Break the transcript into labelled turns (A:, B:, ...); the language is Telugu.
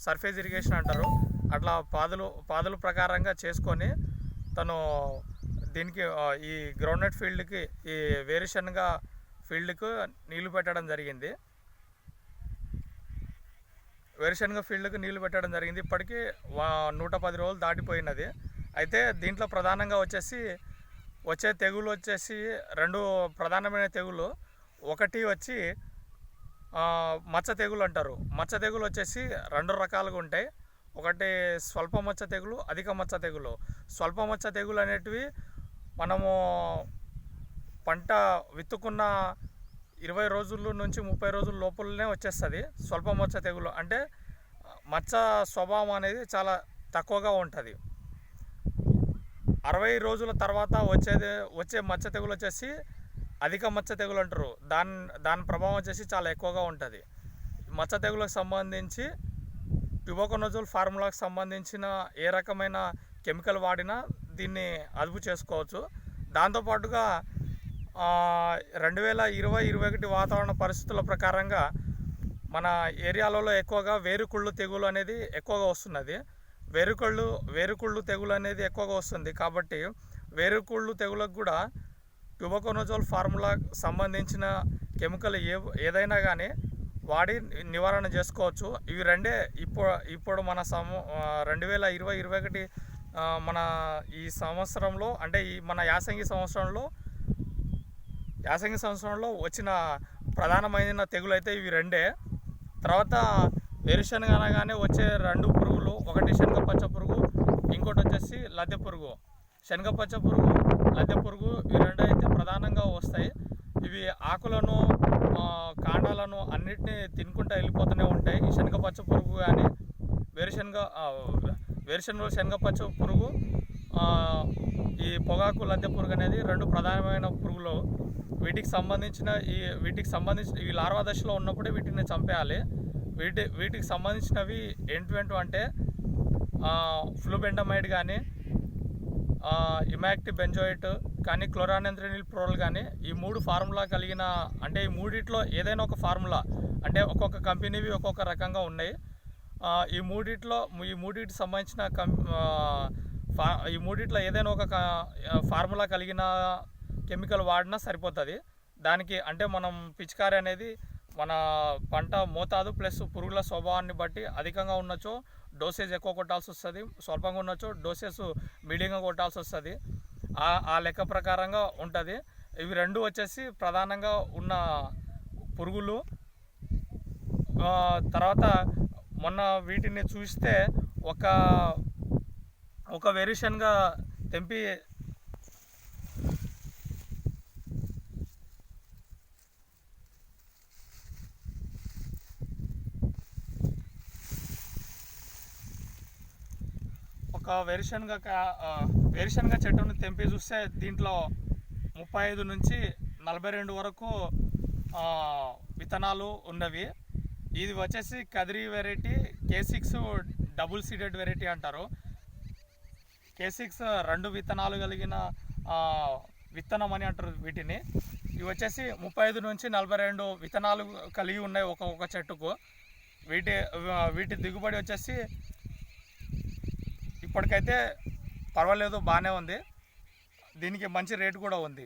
A: సర్ఫేస్ ఇరిగేషన్ అంటారు. అట్లా పాదులు పాదుల ప్రకారంగా చేసుకొని తను దీనికి ఈ గ్రౌండ్నట్ ఫీల్డ్కి ఈ వేరుశనగ ఫీల్డ్కు నీళ్ళు పెట్టడం జరిగింది. వేరుశనగ ఫీల్డ్కి నీళ్ళు పెట్టడం జరిగింది. ఇప్పటికీ వా- నూట పది రోజులు దాటిపోయినది. అయితే దీంట్లో ప్రధానంగా వచ్చేసి వచ్చే తెగులు వచ్చేసి రెండు ప్రధానమైన తెగులు ఒకటి వచ్చి మచ్చ తెగులు అంటారు. మచ్చ తెగులు వచ్చేసి రెండు రకాలుగా ఉంటాయి. ఒకటి స్వల్ప మచ్చ తెగులు అధిక మచ్చ తెగులు. స్వల్ప మచ్చ తెగులు అనేటివి మనము పంట విత్తుకున్న ఇరవై రోజుల నుంచి ముప్పై రోజుల లోపలనే వచ్చేస్తుంది స్వల్ప మచ్చ తెగులు. అంటే మచ్చ స్వభావం అనేది చాలా తక్కువగా ఉంటుంది. అరవై రోజుల తర్వాత వచ్చేది వచ్చే మచ్చ తెగులు వచ్చేసి అధిక మచ్చ తెగులు అంటారు. దాని దాని ప్రభావం వచ్చేసి చాలా ఎక్కువగా ఉంటుంది. మచ్చ తెగులకు సంబంధించి ట్యూబోకోనోజోల్ ఫార్ములాకు సంబంధించిన ఏ రకమైన కెమికల్ వాడినా దీన్ని అదుపు చేసుకోవచ్చు. దాంతోపాటుగా రెండు వేల ఇరవై ఇరవై ఒకటి వాతావరణ పరిస్థితుల ప్రకారంగా మన ఏరియాలలో ఎక్కువగా వేరుకుళ్ళు తెగులు అనేది ఎక్కువగా వస్తున్నది. వేరుకుళ్ళు వేరుకుళ్ళు తెగులు అనేది ఎక్కువగా వస్తుంది. కాబట్టి వేరుకుళ్ళు తెగులకు కూడా ట్యూబోకోనోజోల్ ఫార్ములా సంబంధించిన కెమికల్ ఏ ఏదైనా కానీ వాడి నివారణ చేసుకోవచ్చు. ఇవి రెండే ఇప్పుడు ఇప్పుడు మన సమ రెండు వేల ఇరవై ఇరవై ఒకటి మన ఈ సంవత్సరంలో అంటే ఈ మన యాసంగి సంవత్సరంలో యాసంగి సంవత్సరంలో వచ్చిన ప్రధానమైన తెగులు అయితే ఇవి రెండే. తర్వాత వేరుశనగ అనగానే వచ్చే రెండు పురుగులు ఒకటి శనగ పచ్చ పురుగు ఇంకోటి వచ్చేసి లద్దె పురుగు. శనగ పచ్చ పురుగు లద్దె పురుగు ఈ రెండు అయితే ప్రధానంగా వస్తాయి. ఇవి ఆకులను కాండాలను అన్నిటినీ తినుకుంటూ వెళ్ళిపోతూనే ఉంటాయి. ఈ శనగ పచ్చ పురుగు కానీ వేరుశనగ వేరుశనగ శనగ పచ్చ పురుగు ఈ పొగాకు లద్దె పురుగు అనేది రెండు ప్రధానమైన పురుగులు. వీటికి సంబంధించిన ఈ వీటికి సంబంధించిన ఈ లార్వా దశలో ఉన్నప్పుడే వీటిని చంపేయాలి. వీటి వీటికి సంబంధించినవి ఏంటివేంటి అంటే ఫ్లూబెండమైడ్ కానీ ఇమాక్టి బెంజోయిట్ కానీ క్లోరానంద్రినిల్ ప్రోల్ కానీ ఈ మూడు ఫార్ములా కలిగిన అంటే ఈ మూడిట్లో ఏదైనా ఒక ఫార్ములా అంటే ఒక్కొక్క కంపెనీవి ఒక్కొక్క రకంగా ఉన్నాయి. ఈ మూడిట్లో ఈ మూడిటికి సంబంధించిన కం ఫా ఈ మూడిట్లో ఏదైనా ఒక ఫార్ములా కలిగిన కెమికల్ వాడినా సరిపోతుంది. దానికి అంటే మనం పిచికారి అనేది మన పంట మోతాదు ప్లస్ పురుగుల స్వభావాన్ని బట్టి అధికంగా ఉన్నచో డోసేజ్ ఎక్కువ కొట్టాల్సి వస్తుంది స్వల్పంగా ఉండొచ్చు డోసెస్ మీడియంగా కొట్టాల్సి వస్తుంది. ఆ ఆ లెక్క ప్రకారంగా ఉంటుంది. ఇవి రెండు వచ్చేసి ప్రధానంగా ఉన్న పురుగులు. తర్వాత మొన్న వీటిని చూస్తే ఒక ఒక వెరిషన్గా తెంపి వేరుశనగ వేరుశనగ చెట్టును తెంపి చూస్తే దీంట్లో ముప్పై ఐదు నుంచి నలభై రెండు వరకు విత్తనాలు ఉన్నవి. ఇది వచ్చేసి Kadiri variety K six double seeded variety అంటారు. కే సిక్స్ రెండు విత్తనాలు కలిగిన విత్తనం అని అంటారు వీటిని. ఇవి వచ్చేసి ముప్పై ఐదు నుంచి నలభై రెండు విత్తనాలు కలిగి ఉన్నాయి ఒక్కొక్క చెట్టుకు. వీటి వీటి దిగుబడి వచ్చేసి ఇప్పటికైతే పర్వాలేదు బాగానే ఉంది. దీనికి మంచి రేటు కూడా ఉంది.